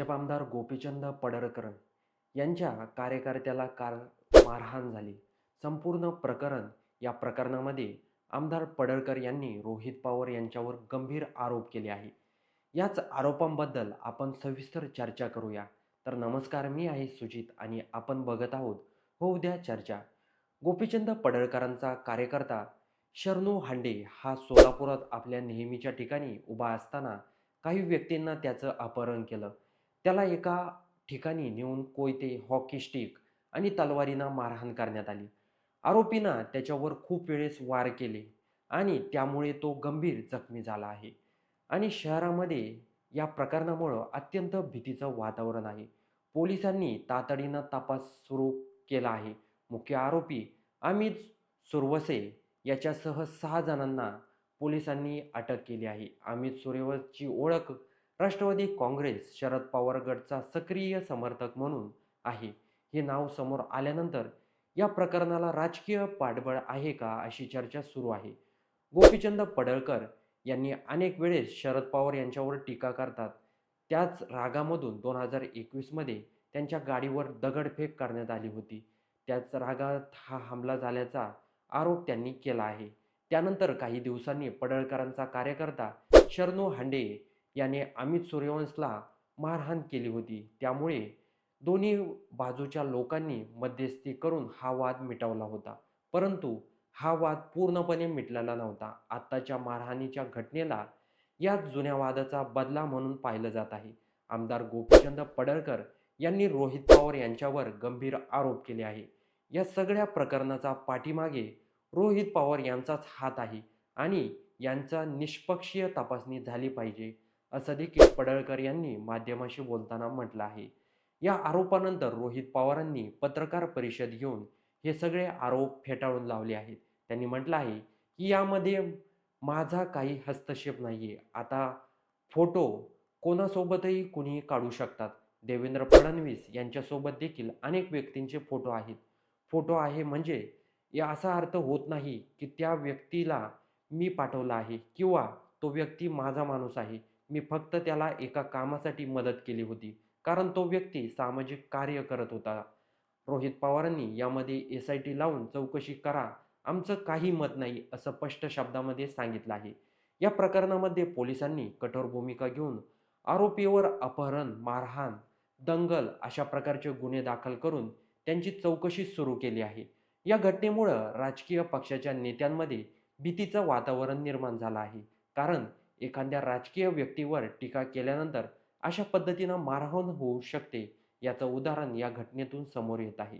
भाजप आमदार गोपीचंद पडळकर यांच्या कार्यकर्त्याला काल मारहाण झाली. संपूर्ण प्रकरण या प्रकरणामध्ये आमदार पडळकर यांनी रोहित पवार यांच्यावर गंभीर आरोप केले आहे. याच आरोपांबद्दल आपण सविस्तर चर्चा करूया. तर नमस्कार मी आहे सुजित आणि आपण बघत आहोत हो उद्या चर्चा. गोपीचंद पडळकरांचा कार्यकर्ता शरणू हांडे हा सोलापुरात आपल्या नेहमीच्या ठिकाणी उभा असताना काही व्यक्तींना त्याचं अपहरण केलं. त्याला एका ठिकाणी नेऊन कोयते हॉकी स्टिक आणि तलवारीनं मारहाण करण्यात आली. आरोपीनं त्याच्यावर खूप वेळेस वार केले आणि त्यामुळे तो गंभीर जखमी झाला आहे आणि शहरामध्ये या प्रकरणामुळं अत्यंत भीतीचं वातावरण आहे. पोलिसांनी तातडीनं तपास सुरू केला आहे. मुख्य आरोपी अमित सुरवसे याच्यासह सहा जणांना पोलिसांनी अटक केली आहे. अमित सुरेवसची ओळख राष्ट्रवादी काँग्रेस शरद पवार गटचा सक्रिय समर्थक म्हणून आहे. हे नाव समोर आल्यानंतर या प्रकरणाला राजकीय पाठबळ आहे का अशी चर्चा सुरू आहे. गोपीचंद पडळकर यांनी अनेक वेळेस शरद पवार यांच्यावर टीका करतात. त्याच रागामधून दोन हजार एकवीसमध्ये त्यांच्या गाडीवर दगडफेक करण्यात आली होती. त्याच रागात हा हमला झाल्याचा आरोप त्यांनी केला आहे. त्यानंतर काही दिवसांनी पडळकरांचा कार्यकर्ता शरणू हांडे याने अमित सूर्यवंशला मारहाण केली होती. त्यामुळे दोन्ही बाजूच्या लोकांनी मध्यस्थी करून हा वाद मिटवला होता. परंतु हा वाद पूर्णपणे मिटलेला नव्हता. आत्ताच्या मारहाणीच्या घटनेला याच जुन्या वादाचा बदला म्हणून पाहिलं जात आहे. आमदार गोपीचंद पडळकर यांनी रोहित पवार यांच्यावर गंभीर आरोप केले आहे. या सगळ्या प्रकरणाचा पाठीमागे रोहित पवार यांचाच हात आहे आणि यांचा निष्पक्षीय तपासणी झाली पाहिजे. असं देखील पडळकर यांनी माध्यमाशी बोलताना म्हटलं आहे. या आरोपानंतर रोहित पवारांनी पत्रकार परिषद घेऊन हे सगळे आरोप फेटाळून लावले आहेत. त्यांनी म्हटलं आहे की यामध्ये माझा काही हस्तक्षेप नाही आहे आता फोटो कोणासोबतही कुणीही काढू शकतात. देवेंद्र फडणवीस यांच्यासोबत देखील अनेक व्यक्तींचे फोटो आहेत. फोटो आहे म्हणजे या असा अर्थ होत नाही की त्या व्यक्तीला मी पाठवला आहे किंवा तो व्यक्ती माझा माणूस आहे. मी फक्त त्याला एका कामासाठी मदत केली होती कारण तो व्यक्ती सामाजिक कार्य करत होता. रोहित पवारांनी यामध्ये एस आय टी लावून चौकशी करा आमचं काही मत नाही असं स्पष्ट शब्दामध्ये सांगितलं आहे. या प्रकरणामध्ये पोलिसांनी कठोर भूमिका घेऊन आरोपीवर अपहरण मारहाण दंगल अशा प्रकारचे गुन्हे दाखल करून त्यांची चौकशी सुरू केली आहे. या घटनेमुळं राजकीय पक्षाच्या नेत्यांमध्ये भीतीचं वातावरण निर्माण झालं आहे कारण एखाद्या राजकीय व्यक्तीवर टीका केल्यानंतर अशा पद्धतीनं मारहाण होऊ शकते याचं उदाहरण या घटनेतून समोर येत आहे.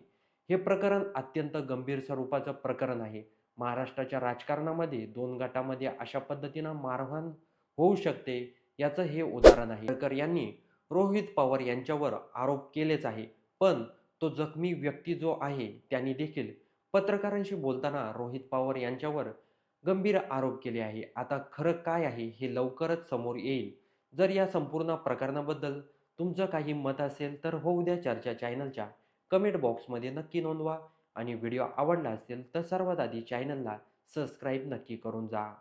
हे प्रकरण अत्यंत गंभीर स्वरूपाचं प्रकरण आहे. महाराष्ट्राच्या राजकारणामध्ये दोन गटामध्ये अशा पद्धतीनं मारहाण होऊ शकते याचं हे उदाहरण आहे. गडकर यांनी रोहित पवार यांच्यावर आरोप केलेच आहे पण तो जखमी व्यक्ती जो आहे त्यांनी देखील पत्रकारांशी बोलताना रोहित पवार यांच्यावर गंभीर आरोप केले आहे. आता खरं काय आहे हे लवकरच समोर येईल. जर या संपूर्ण प्रकरणाबद्दल तुमचं काही मत असेल तर होऊ द्या चर्चा चॅनलच्या. कमेंट बॉक्समध्ये नक्की नोंदवा आणि व्हिडिओ आवडला असेल तर सर्वात आधी चॅनलला सबस्क्राईब नक्की करून जा.